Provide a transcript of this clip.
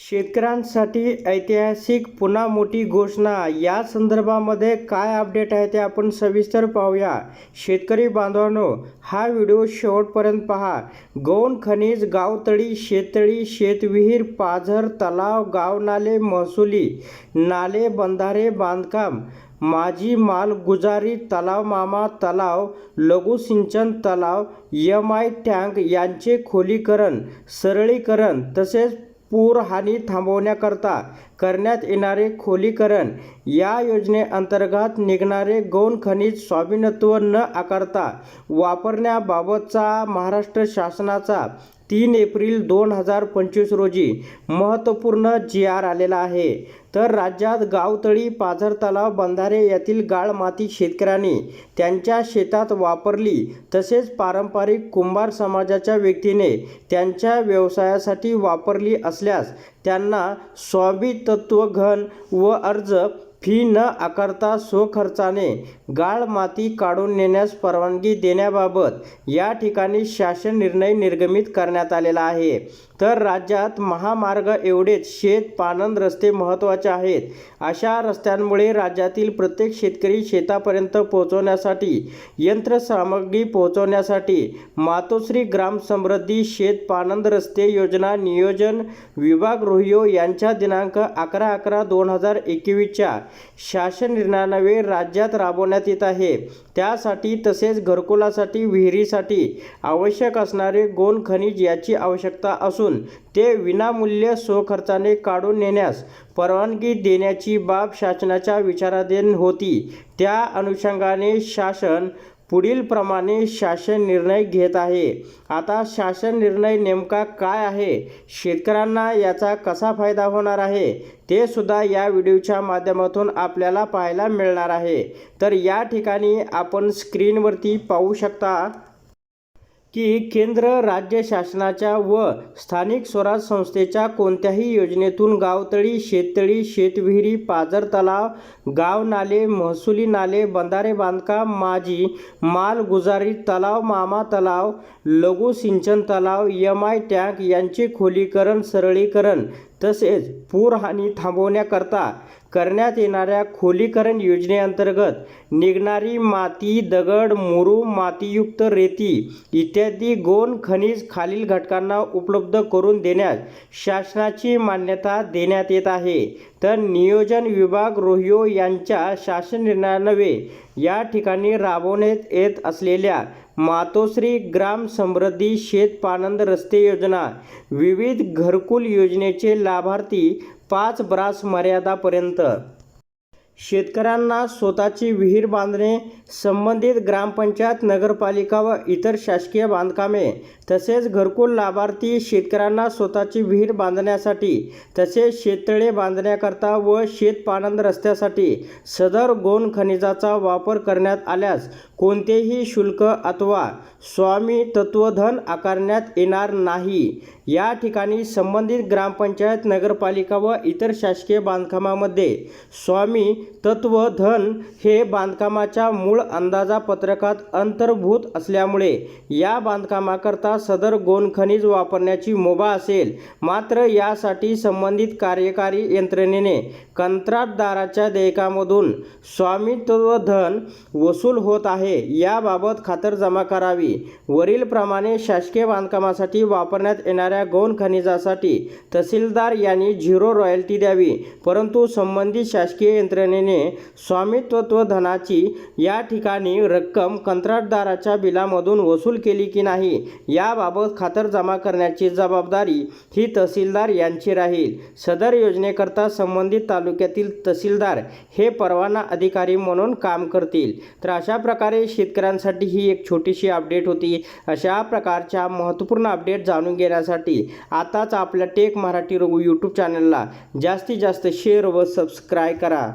शेतकऱ्यांसाठी ऐतिहासिक पुन्हा मोठी घोषणा. या संदर्भामध्ये काय अपडेट आहे ते आपण सविस्तर पाहूया. शेतकरी बांधवांनो हा व्हिडिओ शेवटपर्यंत पहा. गौण खनिज गावतळी शेततळी शेतविहीर पाझर तलाव गावनाले महसुली नाले बंधारे बांधकाम माझी माल गुजारी तलाव मामा तलाव लघु सिंचन तलाव एम आय टँक यांचे खोलीकरण सरळीकरण तसेच पूर हानी थांबवण्याकरता करण्यात येणारे खोलीकरण या योजनेअंतर्गत निघणारे गौण खनिज स्वामित्व न आकारता वापरण्याबाबतचा महाराष्ट्र शासनाचा तीन एप्रिल दोन हजार पंचवीस रोजी महत्त्वपूर्ण जी आर आलेला आहे. तर राज्यात गावतळी पाझर तलाव बंधारे यातील गाळ माती शेतकऱ्यांनी त्यांच्या शेतात वापरली. तसेच पारंपरिक कुंभार समाजाच्या व्यक्तीने त्यांच्या व्यवसायासाठी वापरली असल्यास त्यांना स्वामी तत्वघन व अर्ज फी न आकारता स्वखर्चाने गाळ माती काढून नेण्यास परवानगी देण्याबाबत या ठिकाणी शासन निर्णय निर्गमित करण्यात आलेला आहे. तर राज्यात महामार्ग एवढेच शेत पानंद रस्ते महत्त्वाचे आहेत. अशा रस्त्यांमुळे राज्यातील प्रत्येक शेतकरी शेतापर्यंत पोहोचवण्यासाठी यंत्रसामग्री पोहोचवण्यासाठी मातोश्री ग्राम समृद्धी शेत पानंद रस्ते योजना नियोजन विभाग रोहियो यांच्या दिनांक अकरा अकरा दोन हजार एकवीसच्या शासन निर्णयानवे राज्यात राबवण्यात येत आहे. त्यासाठी तसेच घरकुलासाठी विहिरीसाठी आवश्यक असणारे गोण खनिज याची आवश्यकता असून ते विनामूल्य स्वखर्चाने काढून नेण्यास परवानगी देण्याची बाब शासनाच्या विचाराधीन होती. त्या अनुषंगाने शासन पुढील प्रमाणे शासन निर्णय घेत आहे. आता शासन निर्णय नेमका काय आहे? शेतकऱ्यांना याचा कसा फायदा होणार आहे? ते सुद्धा या व्हिडिओच्या माध्यमातून आपल्याला पाहायला मिळणार आहे. तर या ठिकाणी आपण स्क्रीनवरती पाहू शकता की केंद्र राज्य शासनाच्या व स्थानिक स्वराज संस्थेच्या कोणत्याही योजनेतून गावतळी शेततळी शेतविहिरी पाझर तलाव गाव नाले महसुली नाले बंधारे बांधकाम माजी मालगुजारी तलाव मामा तलाव लघु सिंचन तलाव यम आय टँक यांचे खोलीकरण सरळीकरण तसेच पूरहानी थांबवण्याकरता करण्यात येणाऱ्या खोलीकरण योजनेअंतर्गत निघणारी माती दगड मुरू मातीयुक्त रेती इत्यादी गोण खनिज खालील घटकांना उपलब्ध करून देण्यास शासनाची मान्यता देण्यात येत आहे. तर नियोजन विभाग रोहियो यांच्या शासन निर्णयानवे या ठिकाणी राबवण्यात येत असलेल्या मातोश्री ग्राम समृद्धी शेतपानंद रस्ते योजना विविध घरकुल योजनेचे लाभार्थी पाच ब्रास मर्यादापर्यंत शेतकऱ्यांना स्वतःची विहीर बांधणे संबंधित ग्रामपंचायत नगरपालिका व इतर शासकीय बांधकामे तसेच घरकुल लाभार्थी शेतकऱ्यांना स्वतःची विहीर बांधण्यासाठी तसेच शेततळे बांधण्याकरता व शेतपानंद रस्त्यासाठी सदर गोण खनिजाचा वापर करण्यात आल्यास कोणतेही शुल्क अथवा स्वामी तत्वधन आकारण्यात येणार नाही. या ठिकाणी संबंधित ग्रामपंचायत नगरपालिका व इतर शासकीय बांधकामामध्ये स्वामी तत्वधन हे बांधकामाच्या मूळ अंदाजापत्रकात अंतर्भूत असल्यामुळे या बांधकामाकरता सदर गोण खनिज वापरण्याची मुभा असेल. मात्र यासाठी संबंधित कार्यकारी यंत्रणेने कंत्राटदाराच्या देयकामधून स्वामित्व धन वसूल होत आहे. याबाबत खातरजमा करावी. वरीलप्रमाणे शासकीय बांधकामासाठी वापरण्यात येणाऱ्या गौण खनिजासाठी तहसीलदार यांनी झिरो रॉयल्टी द्यावी. परंतु संबंधित शासकीय यंत्रणेने स्वामित्व धनाची या ठिकाणी रक्कम कंत्राटदाराच्या बिलामधून वसूल केली की नाही याबाबत खातरजमा करण्याची जबाबदारी ही तहसीलदार यांची राहील. सदर योजनेकरता संबंधित तालुक्यातील तहसीलदार हे परवाना अधिकारी म्हणून काम करतील. तर अशा प्रकारे शेतकऱ्यांसाठी ही एक छोटीशी अपडेट होती. अशा प्रकारच्या महत्त्वपूर्ण अपडेट जाणून घेण्यासाठी आताच आपल्या टेक मराठी रघु यूट्यूब चॅनलला जास्तीत जास्त शेअर व सबस्क्राईब करा.